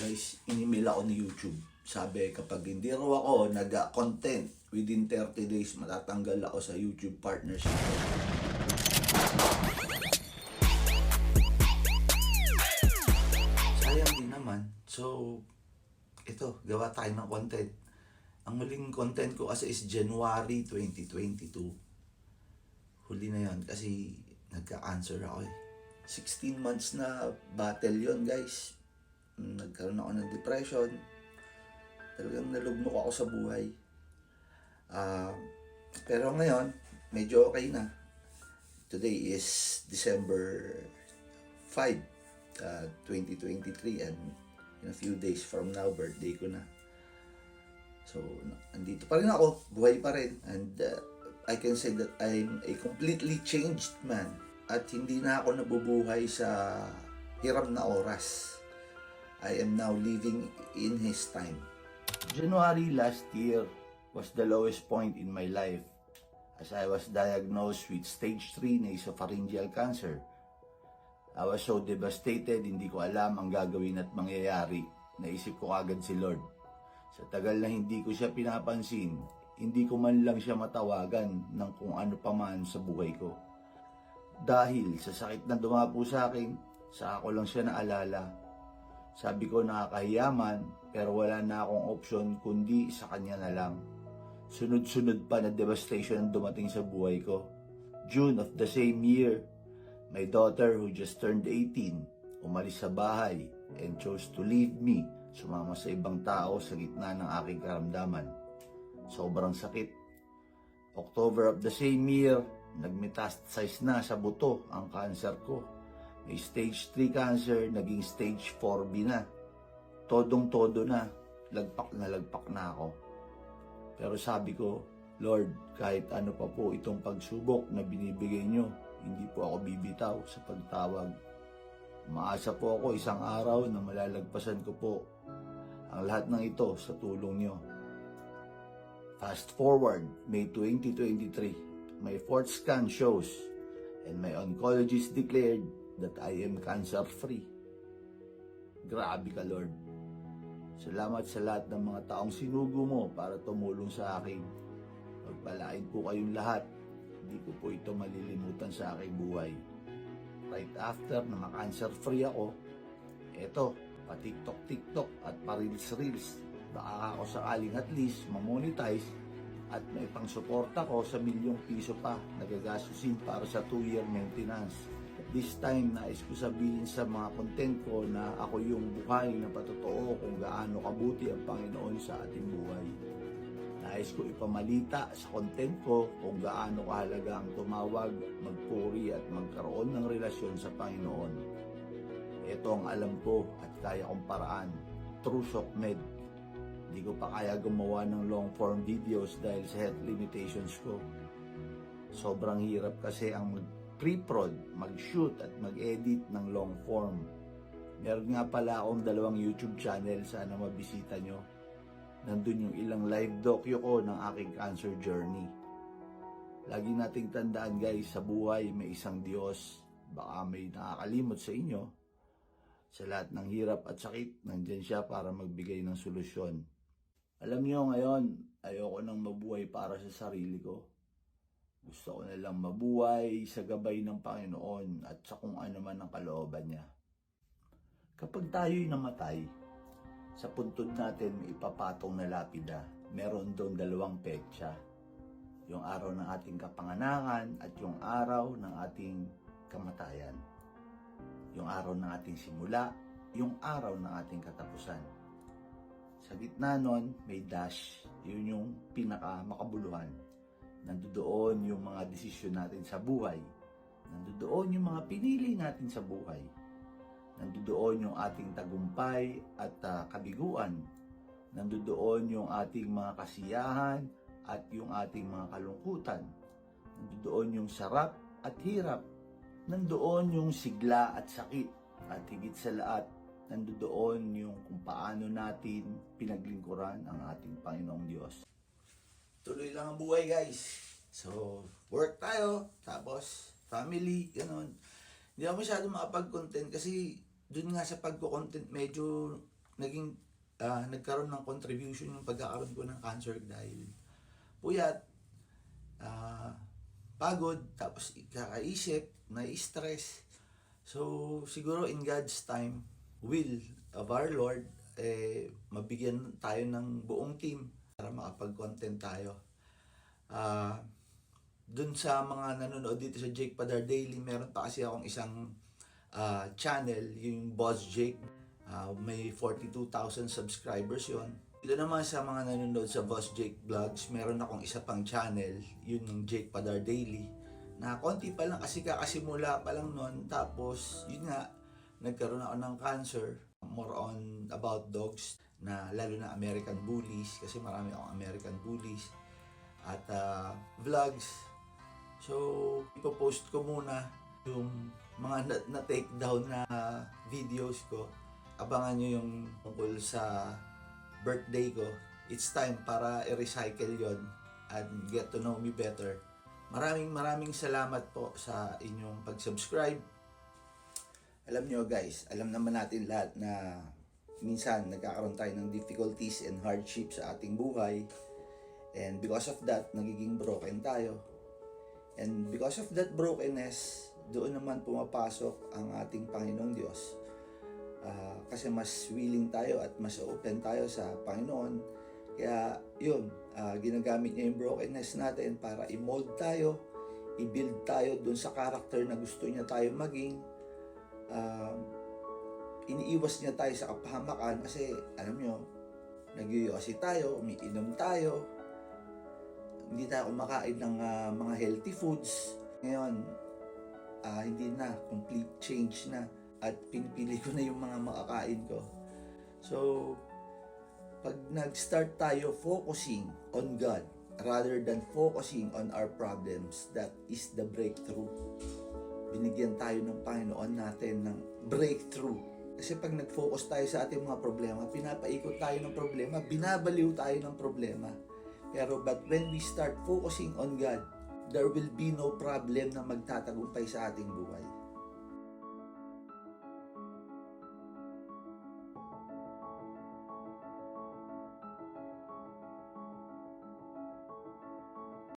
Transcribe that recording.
Guys, inimil ako ni YouTube. Sabi, kapag hindi raw ako nag-content within 30 days, matatanggal ako sa YouTube partnership. Sayang din naman. So, ito, gawa tayo ng content. Ang muling content ko kasi is January 2022. Huli na yon kasi nagka-cancer ako eh. 16 months na battle yon guys. Nagkaroon ako ng depression. Talagang nalugmok ako sa buhay. Ah, pero ngayon, medyo okay na. Today is December 5, uh, 2023 and in a few days from now, birthday ko na. So, andito pa rin ako, buhay pa rin. And uh, I can say that I'm a completely changed man. At hindi na ako nabubuhay sa hiram na oras. I am now living in His time. January last year was the lowest point in my life as I was diagnosed with stage 3 nasopharyngeal cancer. I was so devastated, hindi ko alam ang gagawin at mangyayari. Naisip ko agad si Lord. Sa tagal na hindi ko siya pinapansin, hindi ko man lang siya matawagan ng kung ano pa man sa buhay ko. Dahil sa sakit na dumapo sa akin, sa ako lang siya naalala. Sabi ko nakakahiyaman, pero wala na akong option kundi sa kanya na lang. Sunod-sunod pa na devastation ang dumating sa buhay ko. June of the same year, my daughter who just turned 18, umalis sa bahay and chose to leave me, sumama sa ibang tao sa gitna ng aking karamdaman. Sobrang sakit. October of the same year, nagmetastasize na sa buto ang cancer ko. May stage 3 cancer, naging stage 4B na. Todong-todo na. Lagpak na lagpak na ako. Pero sabi ko, Lord, kahit ano pa po itong pagsubok na binibigay nyo, hindi po ako bibitaw sa pagtawag. Maasa po ako isang araw na malalagpasan ko po ang lahat ng ito sa tulong nyo. Fast forward, May 2023, my fourth scan shows and my oncologist declared that I am cancer-free. Grabe ka, Lord. Salamat sa lahat ng mga taong sinugo mo para tumulong sa akin. Magpalain po kayong lahat. Hindi ko po ito malilimutan sa aking buhay. Right after na ma-cancer free ako, eto, pa TikTok TikTok at pa Reels Reels. Baka ako sakaling at least mamonetize at may pang suporta ko sa milyong piso pa nagagastusin para sa 2-year maintenance. This time, nais ko sabihin sa mga content ko na ako yung buhay na patotoo kung gaano kabuti ang Panginoon sa ating buhay. Nais ko ipamalita sa content ko kung gaano kahalaga ang tumawag, magpuri at magkaroon ng relasyon sa Panginoon. Ito ang alam ko at kaya kong paraan. True Med. Hindi ko pa kaya gumawa ng long form videos dahil sa health limitations ko. Sobrang hirap kasi ang pre-prod, mag-shoot at mag-edit ng long form. Meron nga pala akong dalawang YouTube channel, sana mabisita nyo. Nandun yung ilang live docu ko ng aking cancer journey. Lagi nating tandaan guys, sa buhay may isang Diyos. Baka may nakakalimot sa inyo. Sa lahat ng hirap at sakit, nandyan siya para magbigay ng solusyon. Alam niyo ngayon, ayoko nang mabuhay para sa sarili ko. Gusto ko na mabuhay sa gabay ng Panginoon at sa kung ano man ang kalooban niya. Kapag tayo'y namatay, sa puntod natin ipapatong na lapida. Meron doon dalawang petsa. Yung araw ng ating kapanganakan at yung araw ng ating kamatayan. Yung araw ng ating simula, yung araw ng ating katapusan. Sa gitna nun, may dash. Yun yung pinaka makabuluhan nandoon yung mga desisyon natin sa buhay. Nandoon yung mga pinili natin sa buhay. Nandoon yung ating tagumpay at uh, kabiguan. Nandoon yung ating mga kasiyahan at yung ating mga kalungkutan. Nandoon yung sarap at hirap. Nandoon yung sigla at sakit. At higit sa lahat, nandoon yung kung paano natin pinaglingkuran ang ating Panginoong Diyos tuloy lang ang buhay guys. So, work tayo, tapos family, ganun. Hindi ako masyado makapag-content kasi dun nga sa pagko-content medyo naging ah, nagkaroon ng contribution yung pagkakaroon ko ng cancer dahil puyat, ah, pagod, tapos kakaisip, na-stress. So, siguro in God's time, will of our Lord, eh, mabigyan tayo ng buong team para makapag-content tayo. Ah, dun sa mga nanonood dito sa Jake Padar Daily, meron pa kasi akong isang ah, channel, yung Boss Jake. Ah, may 42,000 subscribers yon. Dito naman sa mga nanonood sa Boss Jake Vlogs, meron akong isa pang channel, yun yung Jake Padar Daily. Na konti pa lang kasi kakasimula pa lang nun. Tapos, yun nga, nagkaroon ako ng cancer. More on about dogs na lalo na American Bullies kasi marami akong American Bullies at ah, vlogs. So, ipopost ko muna yung mga na- na-take down na videos ko. Abangan nyo yung tungkol sa birthday ko. It's time para i-recycle yon and get to know me better. Maraming maraming salamat po sa inyong pag-subscribe. Alam nyo guys, alam naman natin lahat na minsan nagkakaroon tayo ng difficulties and hardships sa ating buhay. And because of that, nagiging broken tayo. And because of that brokenness, doon naman pumapasok ang ating Panginoong Diyos. Ah, kasi mas willing tayo at mas open tayo sa Panginoon. Kaya yun, ah, ginagamit niya yung brokenness natin para i-mold tayo, i-build tayo doon sa character na gusto niya tayo maging. Ah, iniiwas niya tayo sa kapahamakan kasi alam nyo, nagyoyosi tayo, umiinom tayo, hindi tayo kumakain ng ah, mga healthy foods. Ngayon, ah, hindi na, complete change na. At pinipili ko na yung mga makakain ko. So, pag nag-start tayo focusing on God rather than focusing on our problems, that is the breakthrough. Binigyan tayo ng Panginoon natin ng breakthrough. Kasi pag nag-focus tayo sa ating mga problema, pinapaikot tayo ng problema, binabaliw tayo ng problema. Pero but when we start focusing on God, there will be no problem na magtatagumpay sa ating buhay.